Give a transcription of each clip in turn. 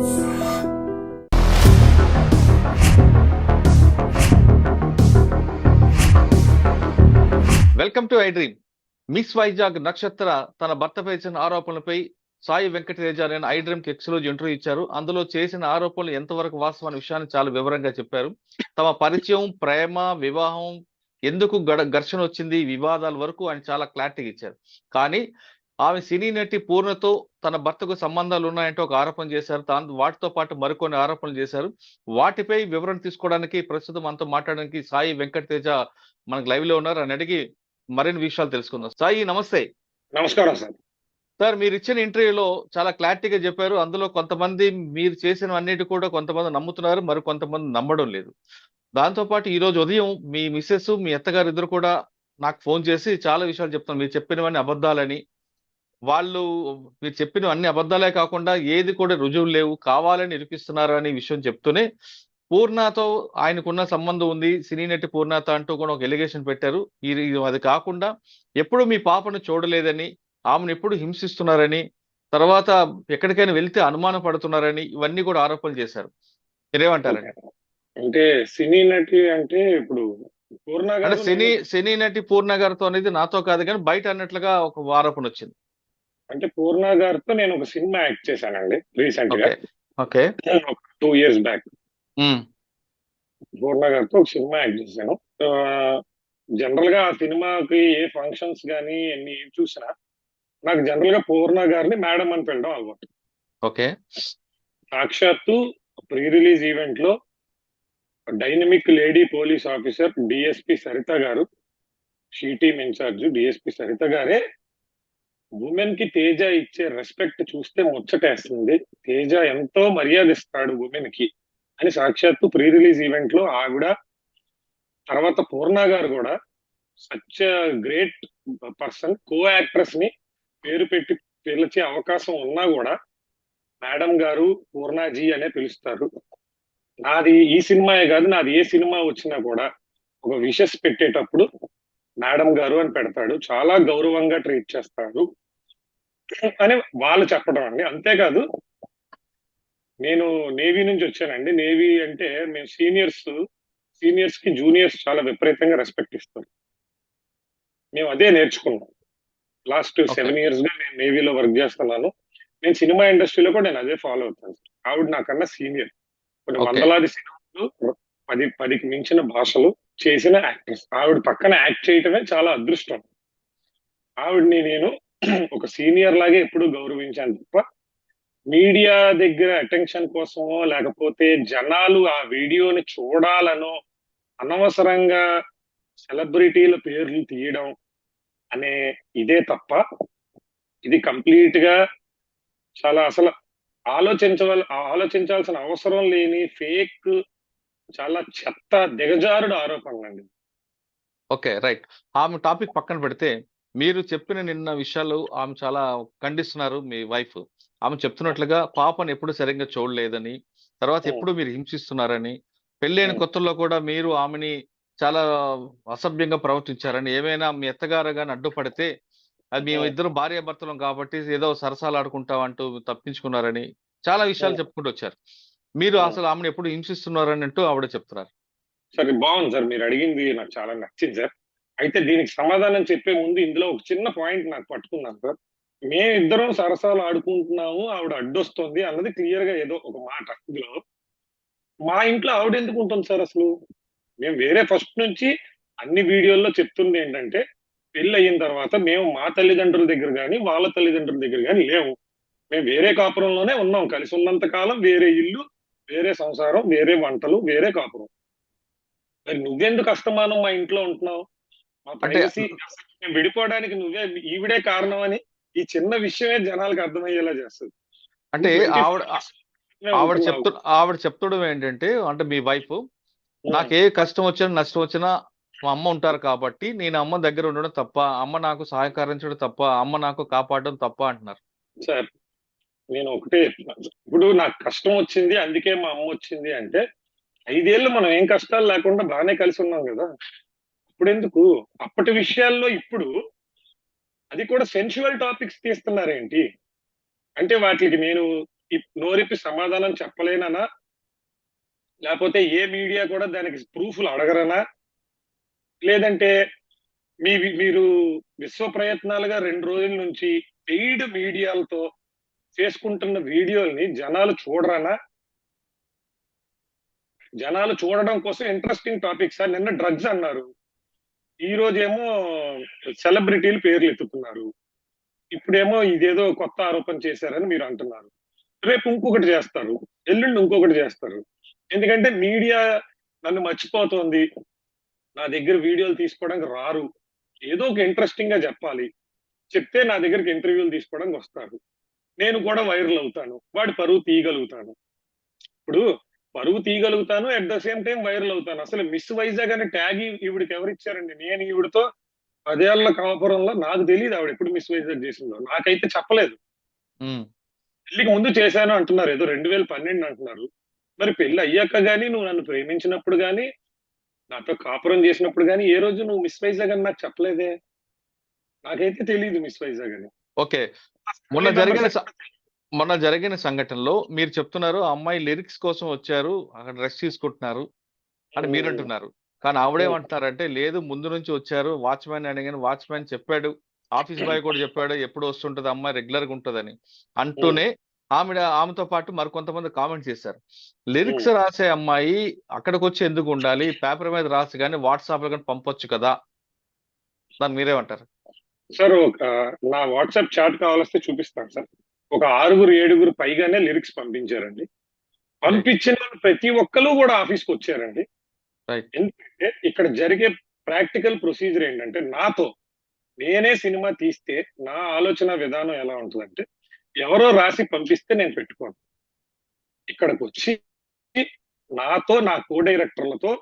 Welcome to iDream. Miss Vizag నక్షత్ర తన భర్తపై చేసిన ఆరోపణలపై సాయి వెంకటేజ నేను ఐ డ్రీమ్ ఎక్స్క్లూజ్ ఇంటర్వ్యూ ఇచ్చారు. అందులో చేసిన ఆరోపణలు ఎంతవరకు వాస్తవం అనే విషయాన్ని చాలా వివరంగా చెప్పారు. తమ పరిచయం ప్రేమ వివాహం ఎందుకు గడ ఘర్షణ వచ్చింది వివాదాల వరకు ఆయన చాలా క్లారిటీగా ఇచ్చారు. కానీ ఆమె సినీ నటి పూర్ణతో తన భర్తకు సంబంధాలు ఉన్నాయంటే ఒక ఆరోపణ చేశారు. తాను వాటితో పాటు మరికొన్ని ఆరోపణలు చేశారు. వాటిపై వివరణ తీసుకోవడానికి ప్రస్తుతం మనతో మాట్లాడడానికి సాయి వెంకటేజ మనకు లైవ్లో ఉన్నారు. అని అడిగి మరిన్ని విషయాలు తెలుసుకుందాం. సాయి నమస్తే. నమస్కారం సార్. సార్ మీరు ఇచ్చిన ఇంటర్వ్యూలో చాలా క్లారిటీగా చెప్పారు. అందులో కొంతమంది మీరు చేసిన అన్నిటి కూడా కొంతమంది నమ్ముతున్నారు. మరి కొంతమంది నమ్మడం లేదు. దాంతో పాటు ఈ రోజు ఉదయం మీ మిస్సెస్ మీ అత్తగారు ఇద్దరు కూడా నాకు ఫోన్ చేసి చాలా విషయాలు చెప్తాను మీరు చెప్పినవన్నీ అబద్ధాలని వాళ్ళు మీరు చెప్పిన అన్ని అబద్ధాలే కాకుండా ఏది కూడా రుజువులు లేవు కావాలని నిరూపిస్తున్నారు అనే విషయం చెప్తూనే పూర్ణతో ఆయనకున్న సంబంధం ఉంది. సినీ నటి పూర్ణత అంటూ కూడా ఒక ఎలిగేషన్ పెట్టారు. అది కాకుండా ఎప్పుడు మీ పాపను చూడలేదని ఆమెను ఎప్పుడు హింసిస్తున్నారని తర్వాత ఎక్కడికైనా వెళ్తే అనుమానం పడుతున్నారని ఇవన్నీ కూడా ఆరోపణలు చేశారు. మీరేమంటారండి? అంటే సినీ నటి అంటే ఇప్పుడు పూర్ణ సినీ సినీ నటి పూర్ణ గారితో అనేది నాతో కాదు కానీ బయట అన్నట్లుగా ఒక ఆరోపణ వచ్చింది. అంటే పూర్ణ గారితో నేను ఒక సినిమా యాక్ట్ చేశానండి రీసెంట్గా okay. Two years back. Poorna గారితో ఒక సినిమా యాక్ట్ చేశాను. జనరల్గా ఆ సినిమాకి ఏ ఫంక్షన్స్ కానీ ఎన్ని ఏం చూసినా నాకు జనరల్గా పూర్ణ గారిని మేడం అని పిలవడం అలవాటు. ఓకే. సాక్షాత్తు ప్రీ రిలీజ్ ఈవెంట్లో dynamic lady police officer DSP Saritha garu she team incharge DSP Saritha గారే ఉమెన్కి తేజ ఇచ్చే రెస్పెక్ట్ చూస్తే ముచ్చటేస్తుంది. తేజ ఎంతో మర్యాద ఇస్తాడు ఉమెన్కి అని సాక్షాత్తు ప్రీ రిలీజ్ ఈవెంట్లో ఆవిడ తర్వాత పూర్ణ గారు కూడా సచ్ గ్రేట్ పర్సన్ కో యాక్ట్రెస్ని పేరు పెట్టి పిలిచే అవకాశం ఉన్నా కూడా మేడం గారు పూర్ణాజీ అనే పిలుస్తారు. నాది ఈ సినిమాయే కాదు నాది ఏ సినిమా వచ్చినా కూడా ఒక విషెస్ పెట్టేటప్పుడు మేడం గారు అని పెడతాడు. చాలా గౌరవంగా ట్రీట్ చేస్తాడు అని వాళ్ళు చెప్పడం అండి. అంతేకాదు నేను నేవీ నుంచి వచ్చానండి. నేవీ అంటే మేము సీనియర్స్ సీనియర్స్కి జూనియర్స్ చాలా విపరీతంగా రెస్పెక్ట్ ఇస్తారు మేము అదే నేర్చుకున్నాం. లాస్ట్. సెవెన్ ఇయర్స్గా నేను నేవీలో వర్క్ చేస్తున్నాను. నేను సినిమా ఇండస్ట్రీలో కూడా నేను అదే ఫాలో అవుతాను. ఆవిడ నాకన్నా సీనియర్. కొన్ని. వందలాది సినిమాలు పది పదికి మించిన భాషలు చేసిన యాక్ట్రెస్. ఆవిడ పక్కన యాక్ట్ చేయటమే చాలా అదృష్టం. ఆవిడని నేను ఒక సీనియర్ లాగే ఎప్పుడు గౌరవించాను. తప్ప మీడియా దగ్గర అటెన్షన్ కోసమో లేకపోతే జనాలు ఆ వీడియోని చూడాలనో అనవసరంగా సెలబ్రిటీల పేర్లు తీయడం అనే ఇదే తప్ప ఇది కంప్లీట్గా చాలా అసలు ఆలోచించవల ఆలోచించాల్సిన అవసరం లేని ఫేక్ చాలా చెత్త దిగజారుడు ఆరోపణలు అండి ఓకే రైట్. ఆమె టాపిక్ పక్కన పెడితే మీరు చెప్పిన నిన్న విషయాలు ఆమె చాలా ఖండిస్తున్నారు మీ వైఫ్ ఆమె చెప్తున్నట్లుగా పాపను ఎప్పుడు సరిగ్గా చూడలేదని తర్వాత. ఎప్పుడు మీరు హింసిస్తున్నారని పెళ్ళైన. కొత్తల్లో కూడా మీరు ఆమెని చాలా అసభ్యంగా ప్రవర్తించారని ఏమైనా మీ అత్తగారు కానీ అడ్డుపడితే అది మేము. ఇద్దరు భార్యాభర్తలం కాబట్టి ఏదో సరసాలు ఆడుకుంటాం అంటూ తప్పించుకున్నారని చాలా విషయాలు. చెప్పుకుంటూ వచ్చారు మీరు. అసలు ఆమెను ఎప్పుడు హింసిస్తున్నారని అంటూ ఆవిడ చెప్తున్నారు సరే బాగుంది సార్ మీరు అడిగింది నాకు చాలా నచ్చింది సార్ అయితే దీనికి సమాధానం చెప్పే ముందు ఇందులో ఒక చిన్న పాయింట్ నాకు పట్టుకున్నాను సార్. మేమిద్దరం సరసాలు ఆడుకుంటున్నాము ఆవిడ అడ్డొస్తుంది అన్నది క్లియర్గా ఏదో ఒక మాట. ఇందులో మా ఇంట్లో ఆవిడ ఎందుకు ఉంటుంది సార్ అసలు? మేము వేరే ఫస్ట్ నుంచి అన్ని వీడియోల్లో చెప్తుంది ఏంటంటే పెళ్ళి అయిన తర్వాత మేము మా తల్లిదండ్రుల దగ్గర కానీ వాళ్ళ తల్లిదండ్రుల దగ్గర కానీ లేవు. మేము వేరే కాపురంలోనే ఉన్నాం కలిసి ఉన్నంత కాలం వేరే ఇల్లు వేరే సంసారం వేరే వంటలు వేరే కాపురం. మరి నువ్వెందుకు అస్తమానం మా ఇంట్లో ఉంటున్నావు? మా అంటే- ప్రైవసీ మేము విడిపోవడానికి నువ్వే ఈవిడే కారణం అని ఈ చిన్న విషయమే జనాలకు అర్థమయ్యేలా చేస్తుంది అంటే ఆవిడ 24 మేము ఆవిడ. చెప్తు ఆవిడ చెప్తడం ఏంటంటే అంటే మీ వైఫ్ నాకు ఏ కష్టం వచ్చినా నష్టం వచ్చినా మా అమ్మ ఉంటారు కాబట్టి నేను అమ్మ దగ్గర ఉండడం తప్ప అమ్మ నాకు సహకరించడం తప్ప అమ్మ నాకు కాపాడడం తప్ప అంటున్నారు సార్ నేను ఒకటే. ఇప్పుడు నాకు కష్టం వచ్చింది అందుకే మా అమ్మ వచ్చింది అంటే ఐదేళ్ళు మనం ఏం కష్టాలు లేకుండా బాగానే కలిసి ఉన్నాం కదా ఇప్పుడు ఎందుకు అప్పటి విషయాల్లో ఇప్పుడు అది కూడా సెన్షువల్ టాపిక్స్ తీస్తున్నారేంటి? అంటే వాటికి నేను నోరిపి సమాధానం చెప్పలేనా లేకపోతే ఏ మీడియా కూడా దానికి ప్రూఫ్లు అడగరనా? లేదంటే మీ మీరు విశ్వ ప్రయత్నాలుగా రెండు రోజుల నుంచి పెయిడ్ మీడియాలతో చేసుకుంటున్న వీడియోల్ని జనాలు చూడరానా? జనాలు చూడడం కోసం ఇంట్రెస్టింగ్ టాపిక్ సార్ నిన్న డ్రగ్స్ అన్నారు. ఈ రోజేమో సెలబ్రిటీలు పేర్లు ఎత్తుకున్నారు ఇప్పుడేమో ఇదేదో కొత్త ఆరోపణ చేశారని మీరు అంటున్నారు. రేపు ఇంకొకటి చేస్తారు. ఎల్లుండి ఇంకొకటి చేస్తారు. ఎందుకంటే మీడియా నన్ను మర్చిపోతోంది. నా దగ్గర వీడియోలు తీసుకోవడానికి రారు. ఏదో ఒక ఇంట్రెస్టింగ్గా చెప్పాలి. చెప్తే నా దగ్గరికి ఇంటర్వ్యూలు తీసుకోవడానికి వస్తారు. నేను కూడా వైరల్ అవుతాను. వాడి పరువు తీయగలుగుతాను. ఇప్పుడు పరువు తీయగలుగుతాను at the same time viral అవుతాను. అసలు మిస్ వైజాగ్ అనే ట్యాగ్ ఈవిడికి ఎవరు ఇచ్చారండి నేను ఈవిడతో పదేళ్ళ కాపురంలో నాకు తెలియదు ఆవిడ ఎప్పుడు మిస్ వైజాగ్ చేసిందో. నాకైతే చెప్పలేదు. పెళ్ళికి ముందు చేశాను అంటున్నారు. ఏదో రెండు వేల పన్నెండు అంటున్నారు. మరి పెళ్ళి అయ్యాక గానీ నువ్వు నన్ను ప్రేమించినప్పుడు గానీ నాతో కాపురం చేసినప్పుడు గానీ ఏ రోజు నువ్వు మిస్ వైజాగ్ అని నాకు చెప్పలేదే? నాకైతే తెలియదు మిస్ వైజాగ్ అని. ఓకే. మొన్న జరిగిన మొన్న జరిగిన సంఘటనలో మీరు చెప్తున్నారు అమ్మాయి లిరిక్స్ కోసం వచ్చారు అక్కడ రెస్ట్ తీసుకుంటున్నారు అని మీరు అంటున్నారు కానీ ఆవిడేమంటున్నారంటే లేదు ముందు నుంచి వచ్చారు వాచ్మెన్ అడిగిన వాచ్మెన్ చెప్పాడు ఆఫీస్ బాయ్ కూడా చెప్పాడు ఎప్పుడు వస్తుంటది అమ్మాయి రెగ్యులర్గా ఉంటదని అంటూనే ఆమె ఆమెతో పాటు మరికొంతమంది కామెంట్ చేశారు. లిరిక్స్ రాసే అమ్మాయి అక్కడికి వచ్చి ఎందుకు ఉండాలి? పేపర్ మీద రాసి కానీ వాట్సాప్లో కానీ పంపొచ్చు కదా దాన్ని మీరేమంటారు? సార్ నా వాట్సాప్ చాట్ కావాలిస్తే చూపిస్తాను సార్. ఒక ఆరుగురు ఏడుగురు పైగానే లిరిక్స్ పంపించారండి. పంపించిన ప్రతి ఒక్కరు కూడా ఆఫీస్కి వచ్చారండి. ఎందుకంటే ఇక్కడ జరిగే ప్రాక్టికల్ ప్రొసీజర్ ఏంటంటే నాతో నేనే సినిమా తీస్తే నా ఆలోచన విధానం ఎలా ఉంటుందంటే ఎవరో రాసి పంపిస్తే నేను పెట్టుకోను. ఇక్కడికి వచ్చి నాతో నా కో డైరెక్టర్లతో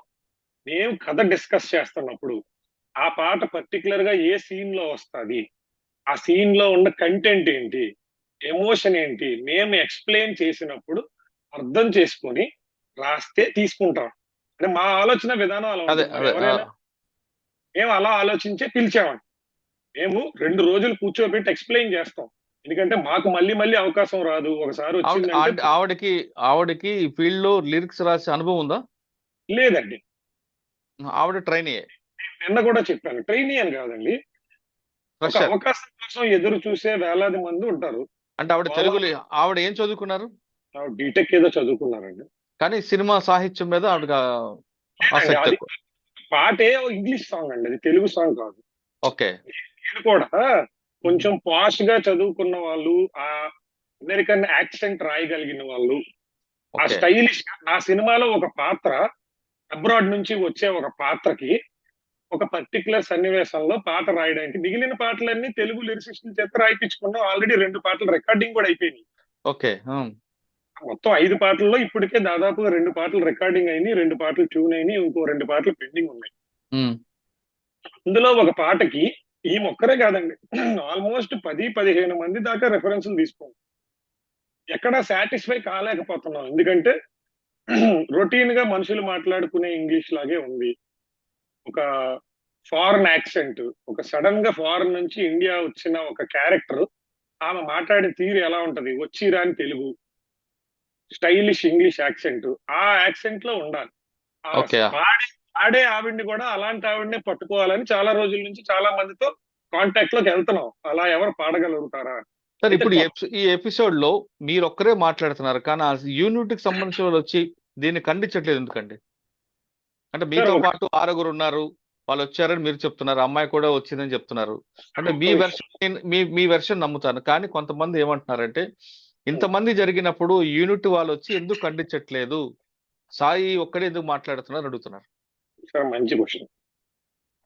మేము కథ డిస్కస్ చేస్తున్నప్పుడు ఆ పాట పర్టికులర్గా ఏ సీన్లో వస్తుంది? ఆ సీన్లో ఉన్న కంటెంట్ ఏంటి? ఎమోషన్ ఏంటి? మేము ఎక్స్ప్లెయిన్ చేసినప్పుడు అర్థం చేసుకొని రాస్తే తీసుకుంటాం. అంటే మా ఆలోచన విధానం అలా మేము అలా ఆలోచించే పిలిచామండి మేము రెండు రోజులు కూర్చోబెట్టి ఎక్స్ప్లెయిన్ చేస్తాం. ఎందుకంటే మాకు మళ్ళీ మళ్ళీ అవకాశం రాదు. ఒకసారి ఆవిడకి ఆవిడకి ఫీల్డ్లో లిరిక్స్ రాసే అనుభవం ఉందా? లేదండి. ఆవిడ ట్రైన్ నిన్న కూడా చెప్పాను. ట్రైనీ అని కాదండి. అవకాశం కోసం ఎదురు చూసే వేలాది మంది ఉంటారు. అంటే ఆవిడ తెలుగులో ఆవిడ ఏం చదువుకున్నారు? బీటెక్ ఏదో చదువుకున్నారండి. కానీ సినిమా సాహిత్యం మీద ఆవిడ ఆసక్తి పాటే ఇంగ్లీష్ సాంగ్ అండి అది తెలుగు సాంగ్ కాదు. ఓకే. నేను కూడా కొంచెం పాష్గా చదువుకున్న వాళ్ళు ఆ అమెరికన్ యాక్సెంట్ రాయగలిగిన వాళ్ళు ఆ స్టైలిష్ నా సినిమాలో ఒక పాత్ర అబ్రాడ్ నుంచి వచ్చే ఒక పాత్రకి ఒక పర్టికులర్ సన్నివేశంలో పాట రాయడానికి. మిగిలిన పాటలన్నీ తెలుగు లిరిసిస్టుల చేత రాయిపించుకున్నాం ఆల్రెడీ రెండు పాటలు రికార్డింగ్ కూడా అయిపోయినాయి. ఓకే మొత్తం ఐదు పాటల్లో ఇప్పటికే దాదాపుగా రెండు పాటలు రికార్డింగ్ అయినాయి రెండు పాటలు ట్యూన్ అయినాయి ఇంకో రెండు పాటలు పెండింగ్ ఉన్నాయి. ఇందులో ఒక పాటకి ఈ మొక్కరే కాదండి. ఆల్మోస్ట్ పది పదిహేను మంది దాకా రెఫరెన్స్లు తీసుకోండి. ఎక్కడ సాటిస్ఫై కాలేకపోతున్నాం. ఎందుకంటే రొటీన్గా మనుషులు మాట్లాడుకునే ఇంగ్లీష్ లాగే ఉంది. ఒక ఫారెన్ యాక్సెంట్ ఒక సడన్గా ఫారెన్ నుంచి ఇండియా వచ్చిన ఒక క్యారెక్టర్ ఆమె మాట్లాడే తీరు ఎలా ఉంటది? వచ్చి రాని తెలుగు స్టైలిష్ ఇంగ్లీష్ యాక్సెంట్. ఆ యాక్సెంట్లో ఉండాలి. ఆ Okay. పాడే పాడే ఆవిడ్ని కూడా అలాంటి ఆవిడనే పట్టుకోవాలని చాలా రోజుల నుంచి చాలా మందితో కాంటాక్ట్లోకి వెళ్తున్నాం. అలా ఎవరు పాడగలుగుతారా? సార్ ఇప్పుడు ఈ ఎపిసోడ్లో మీరు ఒక్కరే మాట్లాడుతున్నారు. కానీ ఆ యూనిట్కి సంబంధించిన వాళ్ళు వచ్చి దీన్ని ఖండించట్లేదు ఎందుకండి? అంటే మీతో పాటు ఆరుగురు ఉన్నారు. వాళ్ళు వచ్చారని మీరు చెప్తున్నారు. అమ్మాయి కూడా వచ్చిందని చెప్తున్నారు. అంటే మీ వెర్షన్ మీ మీ వెర్షన్ నమ్ముతాను. కానీ కొంతమంది ఏమంటున్నారంటే ఇంతమంది జరిగినప్పుడు యూనిట్ వాళ్ళు వచ్చి ఎందుకు ఖండించట్లేదు? సాయి ఒక్కడే ఎందుకు మాట్లాడుతున్నారు అడుగుతున్నారు. సార్ మంచి క్వశ్చన్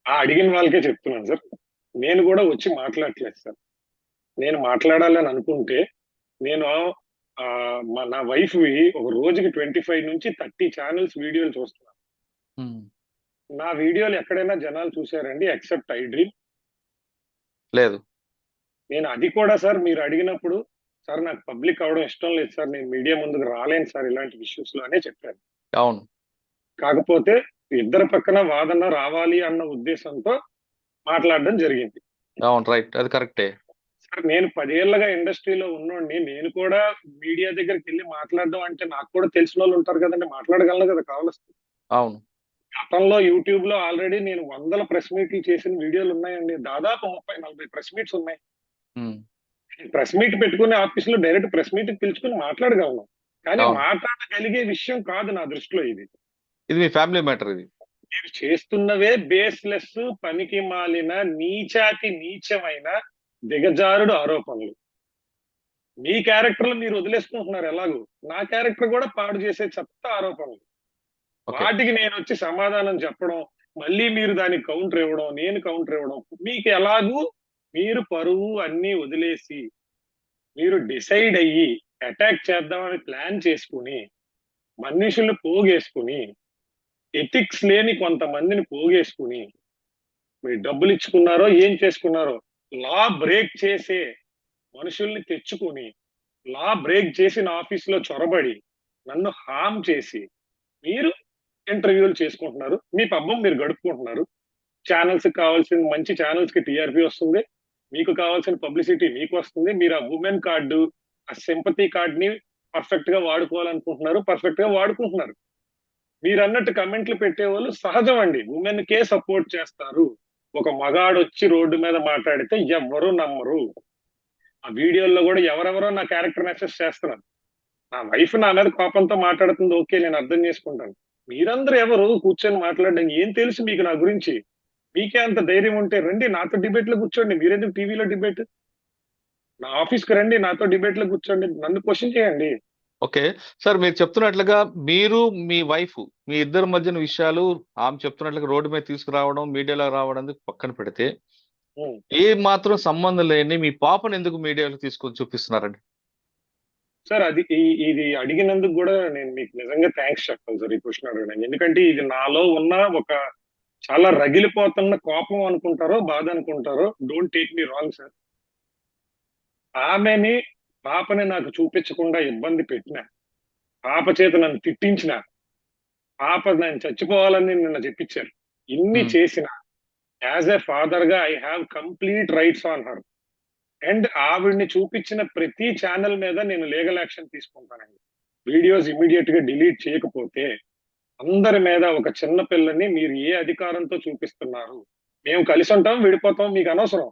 ఆ అడిగిన వాళ్ళకే చెప్తున్నాను సార్ నేను కూడా వచ్చి మాట్లాడట్లేదు సార్ నేను మాట్లాడాలని అనుకుంటే నేను నా వైఫ్ ఒక రోజుకి ట్వంటీ ఫైవ్ నుంచి థర్టీ ఛానల్స్ వీడియోలు చూస్తున్నాను నా వీడియోలు ఎక్కడైనా జనాలు చూసారండి? Except iDream. లేదు. నేను అది కూడా సార్ మీరు అడిగినప్పుడు సార్ నాకు పబ్లిక్ అవడం ఇష్టం లేదు సార్ నేను మీడియా ముందుకు రాలేను సార్ ఇలాంటి ఇష్యూస్లో అనే చెప్పాను అవును. కాకపోతే ఇద్దరు పక్కన వాదన రావాలి అన్న ఉద్దేశంతో మాట్లాడడం జరిగింది. అవును రైట్. అది కరెక్టే. సార్ నేను పదేళ్ళుగా ఇండస్ట్రీలో ఉన్నోడిని నేను కూడా మీడియా దగ్గరికి వెళ్ళి మాట్లాడడం అంటే నాకు కూడా తెలిసిన వాళ్ళు ఉంటారు కదండి మాట్లాడగలను కదా కావాల్సి అవును. గతంలో యూట్యూబ్లో ఆల్రెడీ నేను వందల ప్రెస్ మీట్లు చేసిన వీడియోలు ఉన్నాయండి. దాదాపు ముప్పై నలభై ప్రెస్ మీట్స్ ఉన్నాయి. ప్రెస్ మీట్ పెట్టుకుని ఆఫీస్లో డైరెక్ట్ ప్రెస్ మీట్ పిలుచుకుని మాట్లాడగలను. కానీ. మాట్లాడగలిగే విషయం కాదు నా దృష్టిలో ఇది. ఇది మీ ఫ్యామిలీ మ్యాటర్ ఇది. మీరు చేస్తున్నవే బేస్లెస్ పనికి మాలిన నీచాతి నీచమైన దిగజారుడు ఆరోపణలు. మీ క్యారెక్టర్లు మీరు వదిలేసుకుంటున్నారు ఎలాగూ? నా క్యారెక్టర్ కూడా పాడు చేసే చెత్త ఆరోపణలు. వాటికి నేను వచ్చి సమాధానం చెప్పడం మళ్ళీ మీరు దానికి కౌంటర్ ఇవ్వడం నేను కౌంటర్ ఇవ్వడం మీకు ఎలాగూ మీరు పరువు అన్ని వదిలేసి మీరు డిసైడ్ అయ్యి అటాక్ చేద్దామని ప్లాన్ చేసుకుని మనుషుల్ని పోగేసుకుని ఎథిక్స్ లేని కొంతమందిని పోగేసుకుని మీరు డబ్బులు ఇచ్చుకున్నారో ఏం చేసుకున్నారో లా బ్రేక్ చేసే మనుషుల్ని తెచ్చుకొని లా బ్రేక్ చేసిన ఆఫీస్లో చొరబడి నన్ను హామ్ చేసి మీరు ఇంటర్వ్యూలు చేసుకుంటున్నారు. మీ పబ్బం మీరు గడుపుకుంటున్నారు. ఛానల్స్ కావాల్సిన మంచి ఛానల్స్కి టీఆర్పీ వస్తుంది. మీకు కావాల్సిన పబ్లిసిటీ మీకు వస్తుంది. మీరు ఆ ఉమెన్ కార్డు ఆ సింపతి కార్డ్ని పర్ఫెక్ట్గా వాడుకోవాలనుకుంటున్నారు. పర్ఫెక్ట్గా వాడుకుంటున్నారు. మీరు అన్నట్టు కమెంట్లు పెట్టేవాళ్ళు సహజం అండి. ఉమెన్ కే సపోర్ట్ చేస్తారు. ఒక మగాడు వచ్చి రోడ్డు మీద మాట్లాడితే ఎవ్వరు నమ్మరు. ఆ వీడియోల్లో కూడా ఎవరెవరో నా క్యారెక్టర్ మెసేజ్ చేస్తున్నారు. నా వైఫ్ నా మీద కోపంతో మాట్లాడుతుంది. ఓకే నేను అర్థం చేసుకుంటాను. మీరందరూ ఎవరు కూర్చొని మాట్లాడడం ఏం తెలుసు మీకు నా గురించి? మీకే అంత ధైర్యం ఉంటే రండి నాతో డిబేట్లో కూర్చోండి. మీరెందుకు టీవీలో డిబేట్? నా ఆఫీస్కి రండి నాతో డిబేట్లో కూర్చోండి. నన్ను క్వశ్చన్ చేయండి. ఓకే. సార్ మీరు చెప్తున్నట్లుగా మీరు మీ వైఫ్ మీ ఇద్దరి మధ్యన విషయాలు ఆమె చెప్తున్నట్లుగా రోడ్డు మీద తీసుకురావడం మీడియాలో రావడం పక్కన పెడితే. ఏ మాత్రం సంబంధం లేని మీ పాపను ఎందుకు మీడియాలో తీసుకొని చూపిస్తున్నారండి? సార్ అది ఇది అడిగినందుకు కూడా నేను మీకు నిజంగా థ్యాంక్స్ చెప్పాలి సార్ ఈ క్వశ్చన్ అడగడానికి. ఎందుకంటే ఇది నాలో ఉన్న ఒక చాలా రగిలిపోతున్న కోపం అనుకుంటారో బాధ అనుకుంటారో don't take me wrong sir ఆమెని పాపని నాకు చూపించకుండా ఇబ్బంది పెట్టిన పాప చేత నన్ను తిట్టించిన పాప నేను చచ్చిపోవాలని నిన్న చెప్పించారు. ఇన్ని. చేసిన as a ఫాదర్గా I have complete rights on her and ఆవిడ్ని చూపించిన ప్రతి ఛానల్ మీద నేను లీగల్ యాక్షన్ తీసుకుంటానండి. వీడియోస్ ఇమీడియట్గా డిలీట్ చేయకపోతే అందరి మీద ఒక చిన్న పిల్లని మీరు ఏ అధికారంతో చూపిస్తున్నారు? మేము కలిసి ఉంటాం విడిపోతాం మీకు అనవసరం.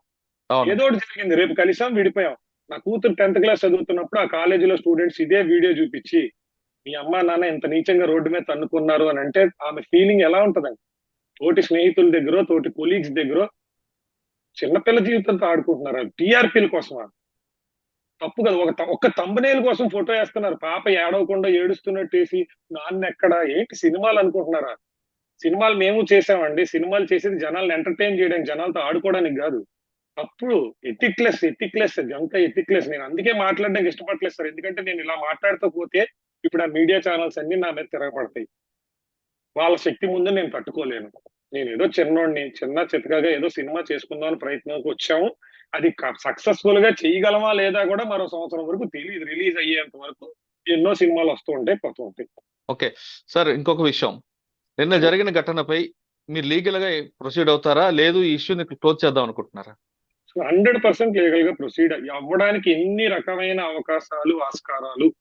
ఏదో ఒకటి జరిగింది. రేపు కలిసాం విడిపోయాం. నా కూతురు టెన్త్ క్లాస్ చదువుతున్నప్పుడు ఆ కాలేజీలో స్టూడెంట్స్ ఇదే వీడియో చూపించి మీ అమ్మా నాన్న ఇంత నీచంగా రోడ్డు మీద తన్నుకున్నారు అని అంటే ఆమె ఫీలింగ్ ఎలా ఉంటదండి? తోటి స్నేహితుల దగ్గర తోటి కొలీగ్స్ దగ్గర చిన్నపిల్ల జీవితంతో ఆడుకుంటున్నారు. టీఆర్పీల కోసమా తప్పు కదా. ఒక త- ఒక్క తంబనేల్ కోసం ఫోటో వేస్తున్నారు. పాప ఏడవకుండా ఏడుస్తున్నట్టు వేసి నాన్న ఎక్కడ? ఏంటి సినిమాలు అనుకుంటున్నారా? సినిమాలు మేము చేసామండి. సినిమాలు చేసేది జనాలను ఎంటర్టైన్ చేయడానికి జనాలతో ఆడుకోవడానికి కాదు. తప్పుడు ఎథిక్లెస్ ఎథిక్లెస్ అంతా ఎథిక్లెస్ నేను అందుకే మాట్లాడడానికి ఇష్టపడలేదు సార్. ఎందుకంటే నేను ఇలా మాట్లాడుతూ పోతే ఇప్పుడు ఆ మీడియా ఛానల్స్ అన్ని నా మీద తిరగబడతాయి. వాళ్ళ శక్తి ముందు నేను తట్టుకోలేను. నేను ఏదో చిన్నోడిని చిన్న చితకగా ఏదో సినిమా చేసుకుందామని ప్రయత్నంకి వచ్చాము. అది సక్సెస్ఫుల్గా చేయగలమా లేదా కూడా మరో సంవత్సరం వరకు తెలియదు రిలీజ్ అయ్యేంత వరకు ఎన్నో సినిమాలు వస్తూ ఉంటాయి పోతూ ఉంటాయి. ఓకే. సార్ ఇంకొక విషయం. నిన్న జరిగిన ఘటనపై మీరు లీగల్గా ప్రొసీడ్ అవుతారా? లేదు ఈ ఇష్యూని క్లోజ్ చేద్దాం అనుకుంటున్నారా? హండ్రెడ్ పర్సెంట్ లీగల్గా ప్రొసీడ్ అవ్వడానికి ఎన్ని రకమైన అవకాశాలు ఆస్కారాలు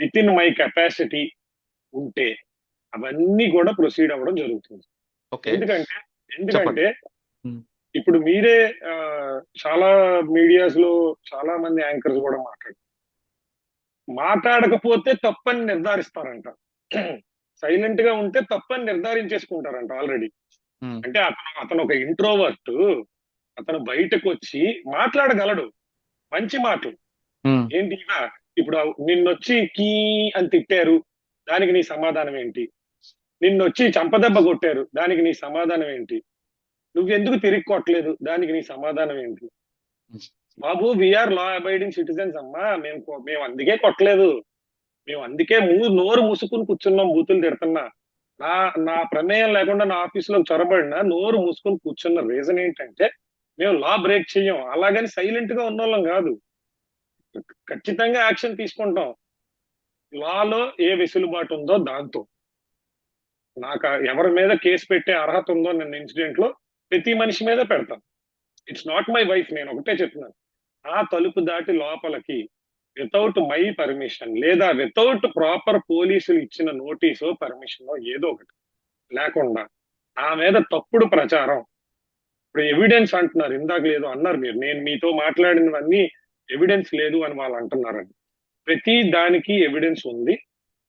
విత్ ఇన్ మై కెపాసిటీ ఉంటే అవన్నీ కూడా ప్రొసీడ్ అవ్వడం జరుగుతుంది. ఎందుకంటే ఎందుకంటే. ఇప్పుడు మీరే చాలా మీడియాస్లో చాలా మంది యాంకర్స్ కూడా మాట్లాడు మాట్లాడకపోతే తప్పని నిర్ధారిస్తారంట. సైలెంట్గా ఉంటే తప్పని నిర్ధారించేసుకుంటారంట ఆల్రెడీ. అంటే అతను అతను ఒక ఇంట్రోవర్ట్ అతను బయటకు వచ్చి మాట్లాడగలడు. మంచి మాటలు. ఏంటి? ఇప్పుడు నిన్నొచ్చి కీ అని తిట్టారు. దానికి నీ సమాధానం ఏంటి? నిన్నొచ్చి చంపదెబ్బ కొట్టారు. దానికి నీ సమాధానం ఏంటి? నువ్వెందుకు తిరిగి కొట్టలేదు? దానికి నీ సమాధానం ఏంటి? బాబు we are law abiding citizens అమ్మా. మేము మేము అందుకే కొట్టలేదు. మేము అందుకే మూ నోరు మూసుకుని కూర్చున్నాం బూతులు తిడుతున్నా. నా నా ప్రమేయం లేకుండా నా ఆఫీస్లో నోరు మూసుకుని కూర్చున్న రీజన్ ఏంటంటే మేము లా బ్రేక్ చెయ్యం. అలాగని సైలెంట్గా ఉన్నోళ్ళం కాదు. ఖచ్చితంగా యాక్షన్ తీసుకుంటాం. లాలో ఏ వెసులుబాటు ఉందో దాంతో. నాకు ఎవరి మీద కేసు పెట్టే అర్హత ఉందో నేను ఇన్సిడెంట్లో ప్రతి మనిషి మీద పెడతాను. ఇట్స్ నాట్ మై వైఫ్ నేను ఒకటే చెప్తున్నాను. ఆ తలుపు దాటి లోపలికి వితౌట్ మై పర్మిషన్ లేదా వితౌట్ ప్రాపర్ పోలీసులు ఇచ్చిన నోటీసో పర్మిషనో ఏదో ఒకటి లేకుండా నా మీద తప్పుడు ప్రచారం. ఇప్పుడు ఎవిడెన్స్ అంటున్నారు. ఇందాక లేదు అన్నారు మీరు. నేను మీతో మాట్లాడినవన్నీ ఎవిడెన్స్ లేదు అని వాళ్ళు అంటున్నారండి. ప్రతి దానికి ఎవిడెన్స్ ఉంది.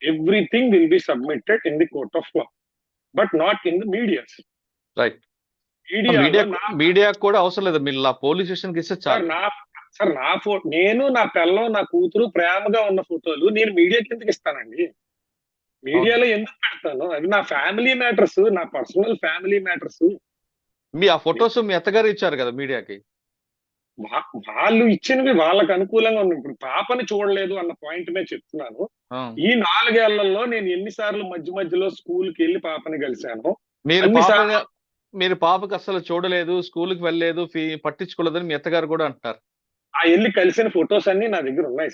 Everything will be submitted in the court of law but not in the medias right media media కూడా అవసరం లేదు. మీరు పోలీస్ స్టేషన్కి ఇస్తే సార్ చాలు. నా సార్ నా ఫో నేను నా పిల్లం నా కూతురు ప్రేమగా ఉన్న ఫోటోలు నేను మీడియా కిందకి ఇస్తానండి. మీడియాలో ఎందుకు పెడతాను? అవి నా ఫ్యామిలీ మ్యాటర్స్ నా పర్సనల్ ఫ్యామిలీ మ్యాటర్స్ మీ ఆ ఫొటోస్ మీ అత్తగారు ఇచ్చారు కదా మీడియాకి? వాళ్ళు ఇచ్చినవి వాళ్ళకి అనుకూలంగా ఉన్నాయి. ఇప్పుడు పాపని చూడలేదు అన్న పాయింట్ నే చెప్తున్నాను. ఈ నాలుగేళ్ళలో నేను ఎన్నిసార్లు మధ్య మధ్యలో స్కూల్కి వెళ్ళి పాపని కలిశాను. మీరు పాపకి అసలు చూడలేదు స్కూల్కి వెళ్ళలేదు ఫీ పట్టించుకోలేదని మీ అత్తగారు కూడా అంటున్నారు ఆ వెళ్ళి కలిసిన ఫొటోస్ అన్ని నా దగ్గర ఉన్నాయి.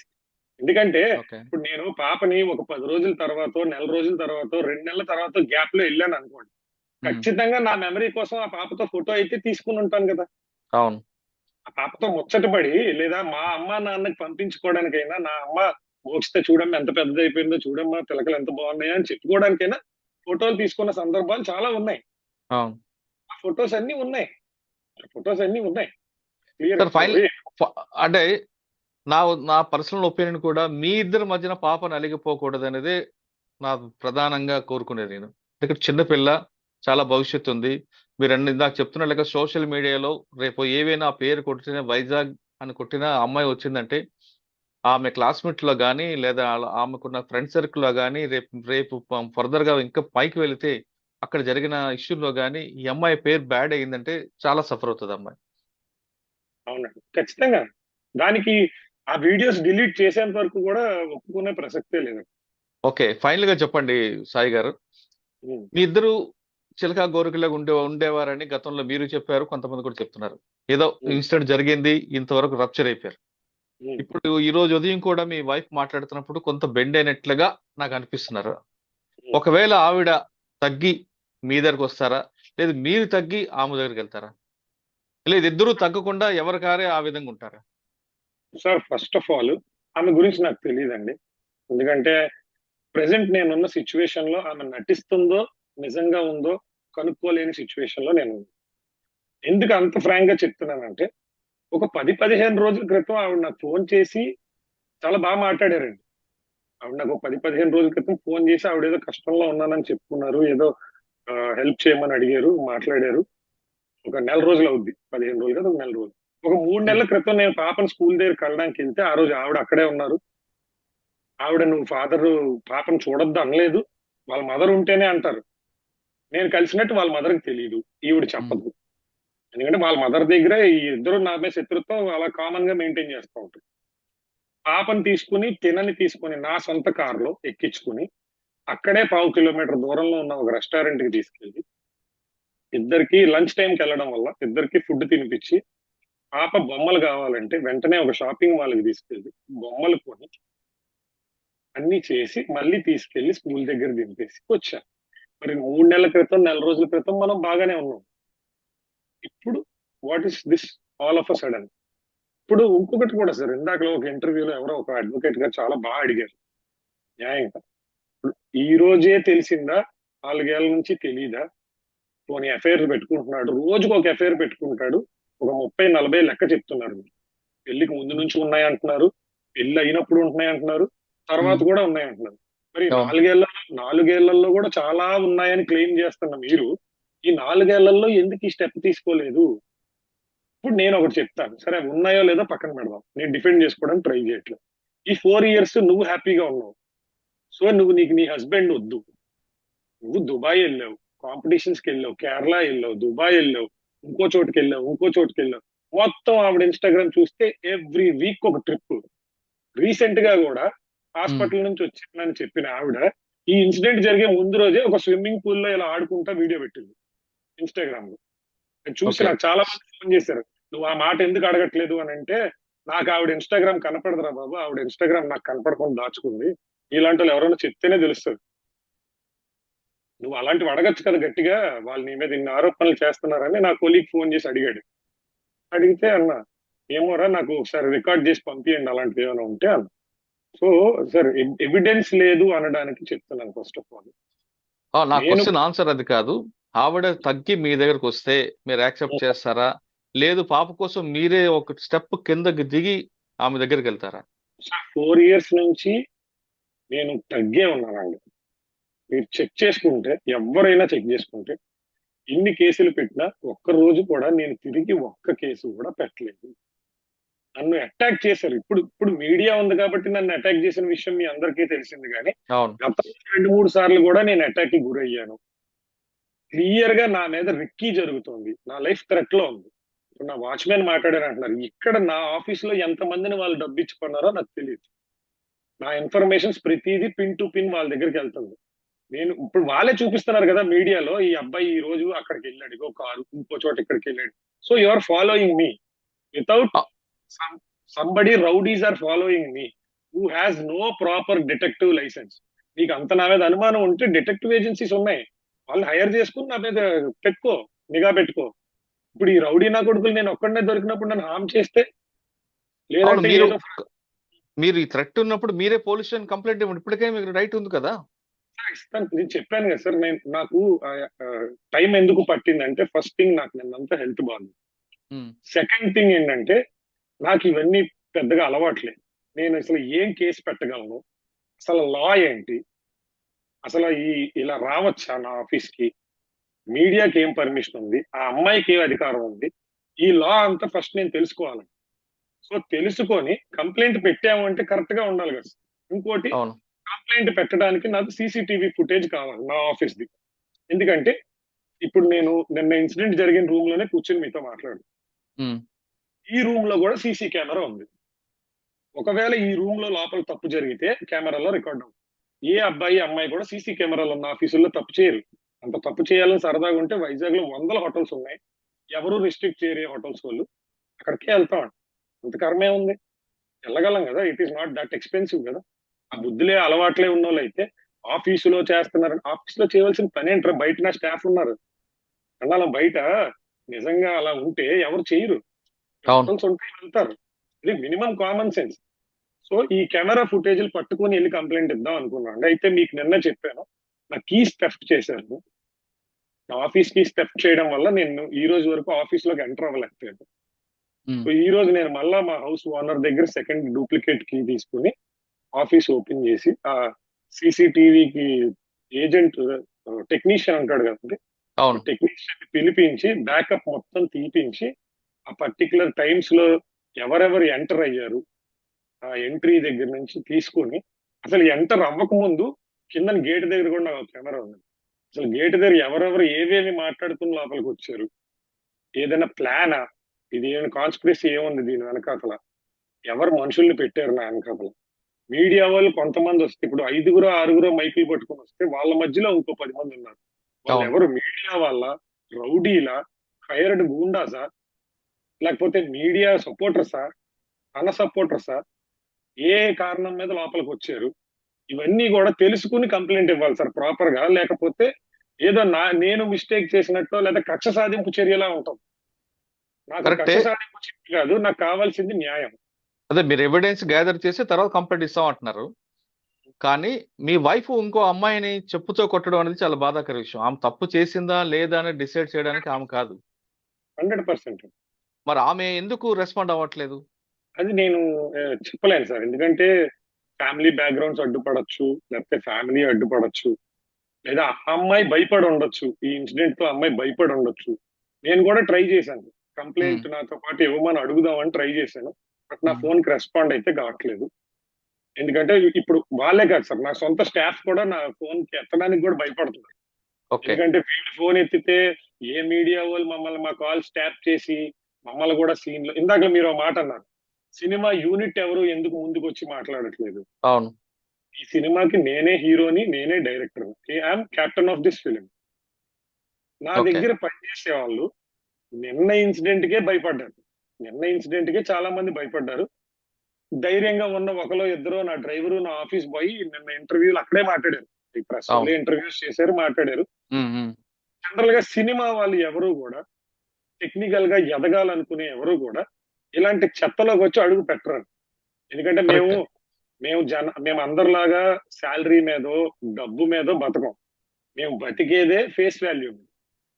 ఎందుకంటే ఇప్పుడు నేను పాపని ఒక పది రోజుల తర్వాత నెల రోజుల తర్వాత రెండు నెలల తర్వాత గ్యాప్లో వెళ్ళాను అనుకోండి. ఖచ్చితంగా నా మెమరీ కోసం ఆ పాపతో ఫోటో అయితే తీసుకుని ఉంటాను కదా. అవును. ఆ పాపతో ముచ్చటపడి లేదా మా అమ్మ నాన్నకి పంపించుకోవడానికైనా నా అమ్మ మోక్షిత చూడమ్మా ఎంత పెద్దది అయిపోయిందో చూడమ్మా పిలకలు ఎంత బాగున్నాయో అని చెప్పుకోవడానికైనా ఫోటోలు తీసుకున్న సందర్భాలు చాలా ఉన్నాయి. ఆ ఫొటోస్ అన్ని ఉన్నాయి. ఫొటోస్ అన్ని ఉన్నాయి. అంటే నా నా పర్సనల్ ఒపీనియన్ కూడా మీ ఇద్దరి మధ్యన పాప నలిగిపోకూడదు అనేది నా ప్రధానంగా కోరుకునేది నేను. ఇక్కడ చిన్నపిల్ల చాలా భవిష్యత్తు ఉంది. మీరు అన్ని ఇందాక చెప్తున్నట్లుగా సోషల్ మీడియాలో రేపు ఏవైనా పేరు కొట్టిన వైజాగ్ అని కొట్టిన అమ్మాయి వచ్చిందంటే ఆమె క్లాస్మేట్లో కానీ లేదా ఆమెకున్న ఫ్రెండ్ సర్కిల్లో కానీ రేపు రేపు ఫర్దర్గా ఇంకా పైకి వెళితే అక్కడ జరిగిన ఇష్యూలో కానీ ఈ అమ్మాయి పేరు బ్యాడ్ అయ్యిందంటే చాలా సఫర్ అవుతుంది అమ్మాయి. అవునండి. ఖచ్చితంగా. దానికి ఆ వీడియోస్ డిలీట్ చేసేంత వరకు కూడా ఒప్పుకునే ప్రసక్తే లేదు. ఓకే. ఫైనల్గా చెప్పండి సాయి గారు. మీ ఇద్దరు చిలక గోరికలాగా ఉండే ఉండేవారని గతంలో మీరు చెప్పారు కొంతమంది కూడా చెప్తున్నారు. ఏదో. ఇన్సిడెంట్ జరిగింది ఇంతవరకు రప్చర్ అయిపోయారు. ఇప్పుడు ఈ రోజు ఉదయం కూడా మీ వైఫ్ మాట్లాడుతున్నప్పుడు కొంత బెండ్ అయినట్లుగా నాకు అనిపిస్తున్నారు. ఒకవేళ ఆవిడ తగ్గి మీ దగ్గరకు వస్తారా? లేదు మీరు తగ్గి ఆమె దగ్గరికి వెళ్తారా? లేదు ఇద్దరు తగ్గకుండా ఎవరికారే ఆ విధంగా ఉంటారా? సార్ ఫస్ట్ ఆఫ్ ఆల్ ఆమె గురించి నాకు తెలియదండి. ఎందుకంటే ప్రెసెంట్ నేనున్న సిచ్యువేషన్లో ఆమె నటిస్తుందో నిజంగా ఉందో కనుక్కోలేని సిచ్యువేషన్లో నేను ఎందుకు అంత ఫ్రాంక్గా చెప్తున్నానంటే ఒక పది పదిహేను రోజుల క్రితం ఆవిడ నాకు ఫోన్ చేసి చాలా బాగా మాట్లాడారండి. ఆవిడ నాకు ఒక పది పదిహేను రోజుల క్రితం ఫోన్ చేసి ఆవిడ ఏదో కష్టంలో ఉన్నానని చెప్పుకున్నారు ఏదో హెల్ప్ చేయమని అడిగారు మాట్లాడారు. ఒక నెల రోజులు అవుద్ది పదిహేను రోజులు కదా ఒక నెల రోజులు. ఒక మూడు నెలల క్రితం నేను పాపను స్కూల్ దగ్గర కలడానికి వెళ్తే ఆ రోజు ఆవిడ అక్కడే ఉన్నారు. ఆవిడ నువ్వు ఫాదర్ పాపను చూడొద్దు అనలేదు. వాళ్ళ మదర్ ఉంటేనే అంటారు. నేను కలిసినట్టు వాళ్ళ మదర్కి తెలియదు ఈవిడ చెప్పదు. ఎందుకంటే వాళ్ళ మదర్ దగ్గరే ఈ ఇద్దరు నా మీద శత్రుత్వం అలా కామన్గా మెయింటైన్ చేస్తూ ఉంటారు. పాపని తీసుకుని తినని తీసుకుని నా సొంత కారులో ఎక్కించుకుని అక్కడే పావు కిలోమీటర్ దూరంలో ఉన్న ఒక రెస్టారెంట్కి తీసుకెళ్ళి ఇద్దరికి లంచ్ టైంకి వెళ్ళడం వల్ల ఇద్దరికి ఫుడ్ తినిపించి పాప బొమ్మలు కావాలంటే వెంటనే ఒక షాపింగ్ మాల్కి తీసుకెళ్ళి బొమ్మలు కొని అన్ని చేసి మళ్ళీ తీసుకెళ్ళి స్కూల్ దగ్గర దింపేసి వచ్చాను మరి మూడు నెలల క్రితం నెల రోజుల క్రితం మనం బాగానే ఉన్నాం. ఇప్పుడు what is this all of a sudden ఇప్పుడు ఇంకొకటి కూడా సార్ ఇందాక ఒక ఇంటర్వ్యూలో ఎవరో ఒక అడ్వకేట్ గారు చాలా బాగా అడిగారు. న్యాయంగా. ఈ రోజే తెలిసిందా? నాలుగేళ్ళ నుంచి తెలీదా? పోనీ ఎఫ్ఐఆర్ పెట్టుకుంటున్నాడు. రోజుకు ఒక ఎఫ్ఐఆర్ పెట్టుకుంటాడు. ఒక ముప్పై నలభై లెక్క చెప్తున్నారు. పెళ్ళికి ముందు నుంచి ఉన్నాయి అంటున్నారు పెళ్ళి అయినప్పుడు ఉంటున్నాయి అంటున్నారు తర్వాత. కూడా ఉన్నాయి అంటున్నారు మరి. నాలుగేళ్ళ నాలుగేళ్ళలో కూడా చాలా ఉన్నాయని క్లెయిమ్ చేస్తున్న మీరు ఈ నాలుగేళ్ళలో ఎందుకు ఈ స్టెప్ తీసుకోలేదు? ఇప్పుడు నేను ఒకటి చెప్తాను. సరే ఉన్నాయో లేదో పక్కన పెడదాం. నేను డిఫెండ్ చేసుకోవడానికి ట్రై చేయట్లేదు. ఈ ఫోర్ ఇయర్స్ నువ్వు హ్యాపీగా ఉన్నావు. సో నువ్వు నీకు నీ హస్బెండ్ వద్దు. నువ్వు దుబాయ్ వెళ్ళావు. కాంపిటీషన్స్కి వెళ్ళావు. కేరళ వెళ్ళావు. దుబాయ్ వెళ్ళావు. ఇంకో చోటుకి వెళ్ళావు. ఇంకో చోటుకి వెళ్ళావు. మొత్తం ఆవిడ ఇన్స్టాగ్రామ్ చూస్తే ఎవ్రీ వీక్ ఒక ట్రిప్. రీసెంట్గా కూడా హాస్పిటల్ నుంచి వచ్చిందని చెప్పిన ఆవిడ ఈ ఇన్సిడెంట్ జరిగే ముందు రోజే ఒక స్విమ్మింగ్ పూల్లో ఇలా ఆడుకుంటా వీడియో పెట్టింది ఇన్స్టాగ్రామ్లో అది చూసి. నాకు చాలా మంది ఫోన్ చేశారు. నువ్వు ఆ మాట ఎందుకు అడగట్లేదు? అని అంటే నాకు ఆవిడ ఇన్స్టాగ్రామ్ కనపడదురా బాబు. ఆవిడ ఇన్స్టాగ్రామ్ నాకు కనపడకుండా దాచుకుంది. ఇలాంటి వాళ్ళు ఎవరైనా చెప్తేనే తెలుస్తుంది. నువ్వు అలాంటివి అడగచ్చు కదా గట్టిగా. వాళ్ళు నీ మీద ఇన్ని ఆరోపణలు చేస్తున్నారని నా కొలీగ్ ఫోన్ చేసి అడిగాడు. అడిగితే అన్న ఏమోరా నాకు ఒకసారి రికార్డ్ చేసి పంపియండి అలాంటివి ఏమైనా ఉంటే అన్న. సో సార్ ఎవిడెన్స్ లేదు అనడానికి చెప్తున్నాను ఫస్ట్ ఆఫ్ ఆల్. నా క్వశ్చన్ ఆన్సర్ అది కాదు. ఆవిడ తగ్గి మీ దగ్గరకు వస్తే మీరు యాక్సెప్ట్ చేస్తారా? లేదు పాప కోసం మీరే ఒక స్టెప్ కిందకి దిగి ఆమె దగ్గరికి వెళ్తారా? ఫోర్ ఇయర్స్ నుంచి నేను తగ్గే ఉన్నానండి. మీరు చెక్ చేసుకుంటే ఎవరైనా చెక్ చేసుకుంటే ఇన్ని కేసులు పెట్టినా ఒక్క రోజు కూడా నేను తిరిగి ఒక్క కేసు కూడా పెట్టలేదు. నన్ను అటాక్ చేశారు. ఇప్పుడు ఇప్పుడు మీడియా ఉంది కాబట్టి నన్ను అటాక్ చేసిన విషయం మీ అందరికీ తెలిసింది కానీ గత రెండు మూడు సార్లు కూడా నేను అటాక్కి గురయ్యాను. క్లియర్గా నా మీద రిక్కీ జరుగుతుంది. నా లైఫ్ థ్రెట్లో ఉంది. ఇప్పుడు నా వాచ్మెన్ మాట్లాడారు అంటున్నారు. ఇక్కడ నా ఆఫీస్లో ఎంత మందిని వాళ్ళు డబ్బు ఇచ్చుకున్నారో నాకు తెలియదు నా ఇన్ఫర్మేషన్స్ ప్రతిదీ పిన్ టు పిన్ వాళ్ళ దగ్గరికి వెళ్తుంది. నేను ఇప్పుడు వాళ్ళే చూపిస్తున్నారు కదా మీడియాలో ఈ అబ్బాయి ఈ రోజు అక్కడికి వెళ్ళాడు ఇగో కారు ఇంకో చోట ఇక్కడికి వెళ్ళాడు. So you are following me without somebody rowdies are following me who has no proper detective licence నీకు అంత నా మీద అనుమానం ఉంటే డిటెక్టివ్ ఏజెన్సీస్ ఉన్నాయి. వాళ్ళు హైర్ చేసుకుని నా మీద పెట్టుకో నిఘా పెట్టుకో. ఇప్పుడు ఈ రౌడీ నా కొడుకులు నేను ఒక్కడనే దొరికినప్పుడు నన్ను హామ్ చేస్తే లేదంటే మీరు ఈ థ్రెట్ ఉన్నప్పుడు మీరే పోలీస్ స్టేషన్ కంప్లైంట్ ఇవ్వండి. ఇప్పటికే మీకు రైట్ ఉంది కదా? ఇస్తాను. నేను చెప్పాను కదా సార్ నేను నాకు టైం ఎందుకు పట్టిందంటే ఫస్ట్ థింగ్ నాకు నిన్నంతా హెల్త్ బాగుంది. సెకండ్ థింగ్ ఏంటంటే నాకు ఇవన్నీ పెద్దగా అలవాట్లేదు నేను అసలు ఏం కేసు పెట్టగలను? అసలు లా ఏంటి? అసలు ఈ ఇలా రావచ్చా నా ఆఫీస్కి మీడియాకి ఏం పర్మిషన్ ఉంది? ఆ అమ్మాయికి ఏం అధికారం ఉంది? ఈ లా అంతా ఫస్ట్ నేను తెలుసుకోవాలి. సో తెలుసుకొని కంప్లైంట్ పెట్టాము అంటే కరెక్ట్గా ఉండాలి కదా. ఇంకోటి కంప్లైంట్ పెట్టడానికి నాకు సీసీటీవీ ఫుటేజ్ కావాలి నా ఆఫీస్ ది ఎందుకంటే ఇప్పుడు నేను నిన్న ఇన్సిడెంట్ జరిగిన రూమ్లోనే కూర్చొని మీతో మాట్లాడు ఈ రూమ్లో కూడా సీసీ కెమెరా ఉంది. ఒకవేళ ఈ రూమ్లో లోపల తప్పు జరిగితే కెమెరాలో రికార్డ్ అవుతుంది. ఏ అబ్బాయి అమ్మాయి కూడా సీసీ కెమెరాలు ఉన్న ఆఫీసుల్లో తప్పు చేయరు. అంత తప్పు చేయాలని సరదాగా ఉంటే వైజాగ్లో వందల హోటల్స్ ఉన్నాయి. ఎవరు రిస్ట్రిక్ట్ చేయరు హోటల్స్ వాళ్ళు. అక్కడికే వెళ్తాం. అంత కర్మే ఉంది. వెళ్ళగలం కదా. It is not that expensive కదా. ఆ బుద్ధులే అలవాట్లే ఉన్న వాళ్ళు అయితే ఆఫీసులో చేస్తున్నారు. ఆఫీసులో చేయవలసిన పని ఏంటారు? బయట నా స్టాఫ్ ఉన్నారు. అలా బయట నిజంగా అలా ఉంటే ఎవరు చేయరు. వెళ్తారు ఇది మినిమం కామన్ సెన్స్ సో ఈ కెమెరా ఫుటేజ్లు పట్టుకొని వెళ్ళి కంప్లైంట్ ఇద్దాం అనుకున్నాను. అయితే మీకు నిన్న చెప్పాను. నా కీస్ థెఫ్ట్ చేశారు నా ఆఫీస్ కీస్ థెఫ్ట్ చేయడం వల్ల నేను ఈ రోజు వరకు ఆఫీస్లోకి ఎంటర్ అవ్వలేకపోయాను. సో ఈ రోజు నేను మళ్ళా మా హౌస్ ఓనర్ దగ్గర సెకండ్ డూప్లికేట్ కీ తీసుకుని ఆఫీస్ ఓపెన్ చేసి ఆ సీసీటీవీకి ఏజెంట్ టెక్నీషియన్ అంటాడు కదండి. టెక్నీషియన్ పిలిపించి బ్యాకప్ మొత్తం తీపించి ఆ పర్టికులర్ టైమ్స్లో ఎవరెవరు ఎంటర్ అయ్యారు ఆ ఎంట్రీ దగ్గర నుంచి తీసుకొని అసలు ఎంటర్ అవ్వక ముందు కింద గేట్ దగ్గర కూడా నాకు కెమెరా ఉంది. అసలు గేట్ దగ్గర ఎవరెవరు ఏవేమి మాట్లాడుకుని లోపలికి వచ్చారు ఏదైనా ప్లానా ఇది ఏమైనా కాన్స్పిరసీ ఏముంది దీని వెనకాతల ఎవరు మనుషుల్ని పెట్టారు నా వెనకాతల? మీడియా వాళ్ళు కొంతమంది వస్తే ఇప్పుడు ఐదుగురు ఆరుగురు మైకులు పట్టుకొని వస్తే వాళ్ళ మధ్యలో ఇంకో పది మంది ఉన్నారు. వాళ్ళు. ఎవరు మీడియా వాళ్ళ రౌడీలా హైర్డ్ గూండాసా లేకపోతే మీడియా సపోర్టర్సా అన సపోర్టర్సా ఏ కారణం మీద లోపలికి వచ్చారు? ఇవన్నీ కూడా తెలుసుకుని కంప్లైంట్ ఇవ్వాలి సార్ ప్రాపర్గా లేకపోతే ఏదో నా నేను మిస్టేక్ చేసినట్టు లేదా కక్ష సాధింపు చర్యలా ఉంటాం. నాకు. కక్ష సాధింపు చర్య కాదు నాకు కావాల్సింది న్యాయం. అదే మీరు ఎవిడెన్స్ గ్యాదర్ చేసి తర్వాత కంప్లైంట్ ఇస్తాం అంటున్నారు కానీ మీ వైఫ్ ఇంకో అమ్మాయిని చెప్పుతో కొట్టడం అనేది చాలా బాధాకర విషయం. ఆమె తప్పు చేసిందా లేదా అని డిసైడ్ చేయడానికి ఆమె కాదు. Hundred percent. మరి ఆమె ఎందుకు రెస్పాండ్ అవ్వట్లేదు? అది నేను చెప్పలేను సార్. ఎందుకంటే ఫ్యామిలీ బ్యాక్గ్రౌండ్స్ అడ్డుపడచ్చు లేకపోతే ఫ్యామిలీ అడ్డుపడచ్చు లేదా అమ్మాయి భయపడి ఉండొచ్చు ఈ ఇన్సిడెంట్తో అమ్మాయి భయపడి ఉండొచ్చు. నేను కూడా ట్రై చేశాను. కంప్లైంట్ నాతో పాటు ఇవ్వమని అడుగుదామని ట్రై చేశాను. బట్ నా Hmm. ఫోన్కి రెస్పాండ్ అయితే కావట్లేదు. ఎందుకంటే ఇప్పుడు వాళ్ళే కాదు సార్. నా సొంత స్టాఫ్ కూడా నా ఫోన్కి ఎత్తడానికి కూడా భయపడుతున్నారు. ఎందుకంటే వీళ్ళు ఫోన్ ఎత్తితే ఏ మీడియా వాళ్ళు మమ్మల్ని మా కాల్ స్టాప్ చేసి మమ్మల్ని కూడా సీన్లో ఇందాక మీరు మాట అన్నారు. సినిమా యూనిట్ ఎవరు ఎందుకు ముందుకు వచ్చి మాట్లాడట్లేదు? అవును. ఈ సినిమాకి నేనే హీరోని నేనే director I'm captain of this film నా. దగ్గర పనిచేసే వాళ్ళు నిన్న ఇన్సిడెంట్ కే భయపడ్డారు. నిన్న ఇన్సిడెంట్ కే చాలా మంది భయపడ్డారు. ధైర్యంగా ఉన్న ఒకలో ఇద్దరు నా డ్రైవరు నా ఆఫీస్ బాయ్ నిన్న ఇంటర్వ్యూలు అక్కడే మాట్లాడారు. ప్రెస్. ఇంటర్వ్యూస్ చేశారు మాట్లాడారు. జనరల్గా సినిమా వాళ్ళు ఎవరు కూడా టెక్నికల్గా ఎదగాలనుకునే ఎవరు కూడా ఇలాంటి చెత్తలోకి వచ్చి అడుగు పెట్టరు ఎందుకంటే మేము మేము జన మేము అందరిలాగా శాలరీ మీదో డబ్బు మీదో బతకం. మేము బతికేదే ఫేస్ వాల్యూ మీద.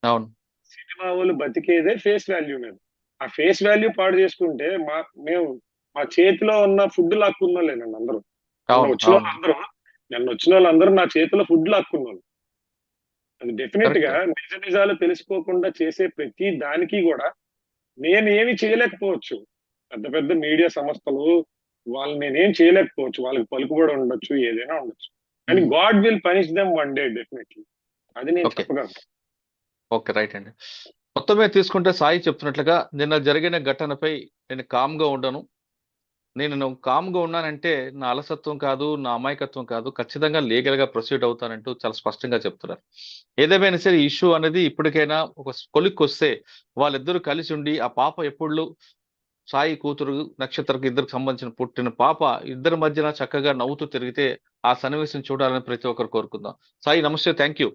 అవును. సినిమా వాళ్ళు బతికేదే ఫేస్ వాల్యూ మీద. ఆ ఫేస్ వాల్యూ పాడు చేసుకుంటే మా మేము మా చేతిలో ఉన్న ఫుడ్ లాక్కున్నోళ్ళేనండి అందరూ. నిన్న అవును. వచ్చిన వాళ్ళందరూ నిన్న వచ్చిన వాళ్ళందరూ నా చేతిలో ఫుడ్ లాక్కున్నారు అది డెఫినెట్గా నిజ నిజాలు తెలుసుకోకుండా చేసే ప్రతి దానికి కూడా నేను ఏమి చేయలేకపోవచ్చు. పెద్ద పెద్ద మీడియా సంస్థలు వాళ్ళు నేనేం చేయలేకపోవచ్చు. వాళ్ళకి పలుకుబడి ఉండొచ్చు ఏదైనా ఉండొచ్చు. కానీ Hmm. God will punish them one day definitely. అది నేను. చెప్పగలను. ఓకే రైట్ అండి. మొత్తం మీద తీసుకుంటే సాయి చెప్తున్నట్లుగా నిన్న జరిగిన ఘటనపై నేను కామ్గా ఉండను. నేను కామ్గా ఉన్నానంటే నా అలసత్వం కాదు నా అమాయకత్వం కాదు ఖచ్చితంగా లీగల్గా ప్రొసీడ్ అవుతానంటూ చాలా స్పష్టంగా చెప్తున్నారు. ఏదేమైనా సరే ఇష్యూ అనేది ఇప్పటికైనా ఒక కొలిక్కి వస్తే వాళ్ళిద్దరూ కలిసి ఉండి ఆ పాప ఎప్పుడు సాయి కూతురు నక్షత్రకు ఇద్దరికి సంబంధించిన పుట్టిన పాప ఇద్దరి మధ్యన చక్కగా నవ్వుతూ తిరిగితే ఆ సన్నివేశం చూడాలని ప్రతి ఒక్కరు కోరుకుందాం. సాయి నమస్తే థ్యాంక్ యూ